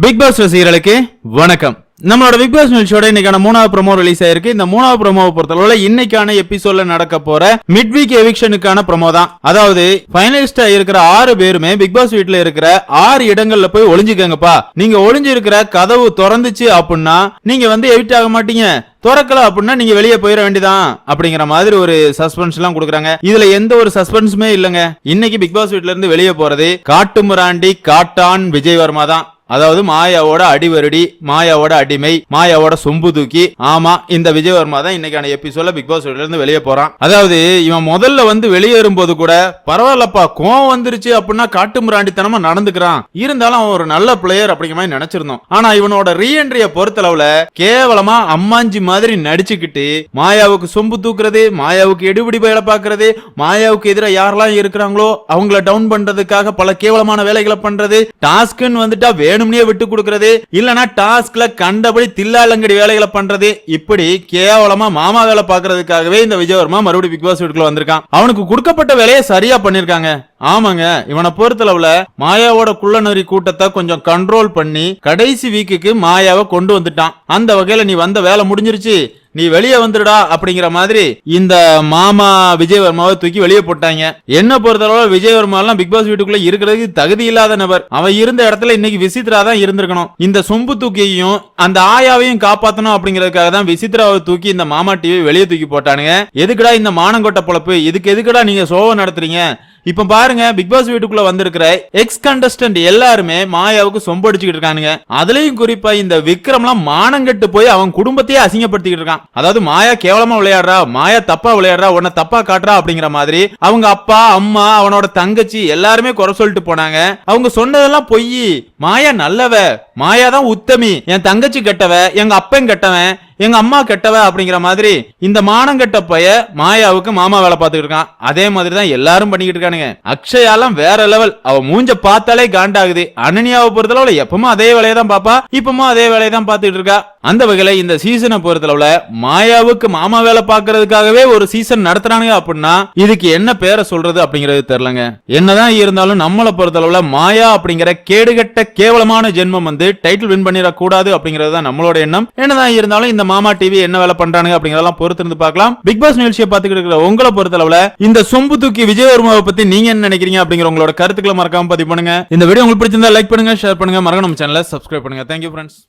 Big pass ரசிகர்களுக்கு வணக்கம். நம்மளோட பிக் பாஸ் நிகழ்ச்சியோட இன்னைக்கான மூணாவது ப்ரோமோ ரிலீஸ் ஆயிருக்கு. இந்த மூணாவது ப்ரோமோவை பொறுத்தளவுல இன்னைக்கான எபிசோட்ல நடக்க போற மிட் வீக் எவிக்ஷனுக்கான ப்ரோமோ தான். அதாவது ஃபைனலிஸ்டா இருக்கிற ஆறு பேருமே பிக் பாஸ் வீட்ல இருக்கிற ஆறு இடங்கள்ல போய் ஒளிஞ்சுக்கங்கப்பா. நீங்க ஒளிஞ்சு இருக்கிற கதவு திறந்துச்சு அப்படின்னா நீங்க வந்து எவிட் ஆக மாட்டீங்க. திறக்கல அப்படின்னா நீங்க வெளியே போயிட வேண்டியதான் அப்படிங்கிற மாதிரி ஒரு சஸ்பென்ஸ் எல்லாம் கொடுக்குறாங்க. இதுல எந்த ஒரு சஸ்பென்ஸுமே இல்லங்க. இன்னைக்கு பிக் பாஸ் வீட்ல இருந்து வெளியே போறது காட்டுமிராண்டி காட்டான் விஜய் வர்மா தான். அதாவது மாயாவோட அடிவருடி மாயாவோட அடிமை மாயாவோட சொம்பு தூக்கி. ஆமா இந்த விஜயவர்மா தான் இன்னைக்கான எபிசோட பிக் பாஸ் இருந்து வெளியே போறான். அதாவது இவன் முதல்ல வந்து வெளியேறும் போது கூட பரவாயில்லப்பா கோவம் வந்துருச்சு அப்படின்னா காட்டுமிராண்டித்தனமா நடந்துக்கிறான். இருந்தாலும் அவன் ஒரு நல்ல பிளேயர் அப்படிங்கிற மாதிரி நினைச்சிருந்தோம். ஆனா இவனோட ரீஎன்ட்ரிய பொறுத்தளவுல கேவலமா அம்மாஞ்சி மாதிரி நடிச்சுக்கிட்டு மாயாவுக்கு சொம்பு தூக்குறது மாயாவுக்கு எடுபிடி வேலை பாக்குறது மாயாவுக்கு எதிராக யாரெல்லாம் இருக்கிறாங்களோ அவங்கள டவுன் பண்றதுக்காக பல கேவலமான வேலைகளை பண்றது டாஸ்க்னு வந்துட்டா வேணும்னே விட்டு கொடுக்கறது. இல்லனா டாஸ்க்ல கண்டபடி தில்லாலங்கடி வேலைகளை பண்றது. இப்படி கேவலமா மாமா வேலை பாக்குறதுக்காகவே இந்த விஜயவர்மா மறுபடியும் பிக் பாஸ் வீட்டுக்குள்ள வந்திருக்கான். அவனுக்கு கொடுக்கப்பட்ட வேலையை சரியா பண்ணிருக்காங்க. ஆமாங்க இவனை பொறுத்தளவுல மாயாவோட குள்ளநரி கூட்டத்தை கொஞ்சம் கண்ட்ரோல் பண்ணி கடைசி வீக்குக்கு மாயாவை கொண்டு வந்துட்டான். அந்த வகையில நீ வந்த வேலை முடிஞ்சிருச்சு. நீ வெளியே வந்துடுடா அப்படிங்கிற மாதிரி இந்த மாமா விஜயவர்மாவை தூக்கி வெளியே போட்டாங்க. என்ன பொறுத்தளவு விஜயவர்மா எல்லாம் பிக் பாஸ் வீட்டுக்குள்ள இருக்கிறதுக்கு தகுதி இல்லாத நபர். அவன் இருந்த இடத்துல இன்னைக்கு விசித்ரா தான் இருந்திருக்கணும். இந்த சொம்பு தூக்கியையும் அந்த ஆயாவையும் காப்பாத்தணும் அப்படிங்கிறதுக்காக தான் விசித்ராவை தூக்கி இந்த மாமா டிவி வெளியே தூக்கி போட்டானுங்க. எதுக்குடா இந்த மானங்கொட்ட பொழப்பு? இதுக்கு எதுக்குடா நீங்க சோகம் நடத்துறீங்க? இப்ப பாருங்க பிக் பாஸ் வீட்டுக்குள்ள வந்திருக்கிற எக்ஸ் கண்டஸ்டன்ட் எல்லாருமே மாயாவுக்கு சொம்படிச்சுக்கிட்டு இருக்கானுங்க. அதுலயும் குறிப்பா இந்த விக்ரம்லாம் மானங்கெட்டு போய் அவன் குடும்பத்தையே அசிங்கப்படுத்திக்கிட்டு இருக்கான். அதாவது மாயா கேவலமா விளையாடுறா மாயா தப்பா விளையாடுறா உன்னை தப்பா காட்டுறா அப்படிங்கிற மாதிரி அவங்க அப்பா அம்மா அவனோட தங்கச்சி எல்லாருமே குறை சொல்லிட்டு போனாங்க. அவங்க சொன்னதெல்லாம் பொய். மாயா நல்லவ மாயா தான் உத்தமி. என் தங்கச்சி கெட்டவ எங்க அப்பன் கெட்டவன் எங்க அம்மா கெட்டவ அப்படிங்கிற மாதிரி இந்த மானம் கெட்ட பைய மாயாவுக்கு மாமா வேலை பார்த்துக்கிட்டு இருக்கான். அதே மாதிரி தான் எல்லாரும் பண்ணிக்கிட்டு இருக்கானுங்க. அக்ஷயாலாம் வேற லெவல் அவ மூஞ்ச பார்த்தாலே காண்டாகுது. அனன்யாவை பொறுத்தளவுல எப்பவும் அதே வேலையை தான் பாப்பா இப்பவும் அதே வேலையை தான் பார்த்துட்டு இருக்கா. அந்த வகையில் இந்த சீசனை பொறுத்தளவுல மாயாவுக்கு மாமா வேலை பார்க்கறதுக்காகவே ஒரு சீசன் நடத்துறானுங்க அப்படின்னா இதுக்கு என்ன பேரை சொல்றது அப்படிங்கிறது தெரியலங்க. என்னதான் இருந்தாலும் நம்மளை பொறுத்தளவுல மாயா அப்படிங்கிற கேடுகட்ட கேவலமான ஜென்மம் வந்து டைட்டில் வின் பண்ணிடக்கூடாது அப்படிங்கிறது தான் நம்மளோட எண்ணம். என்னதான் இருந்தாலும் இந்த மாமா டிவி என்ன வேலை பண்றானுங்க அப்படிங்கறதெல்லாம் பொறுத்து இருந்து பார்க்கலாம். பிக் பாஸ் நிகழ்ச்சியை பார்த்துக்கிட்டு இருக்கிற உங்களை பொறுத்தளவுல இந்த சொம்பு தூக்கி விஜயவர்மாவை பத்தி நீங்க என்ன நினைக்கிறீங்க அப்படிங்கிற உங்களோட கருத்துக்களை மறக்காம பதிவு பண்ணுங்க. இந்த வீடியோ உங்களுக்கு பிடிச்சிருந்தா லைக் பண்ணுங்க ஷேர் பண்ணுங்க. மறக்க நம்ம சேனலை சப்ஸ்கிரைப் பண்ணுங்க. Thank you friends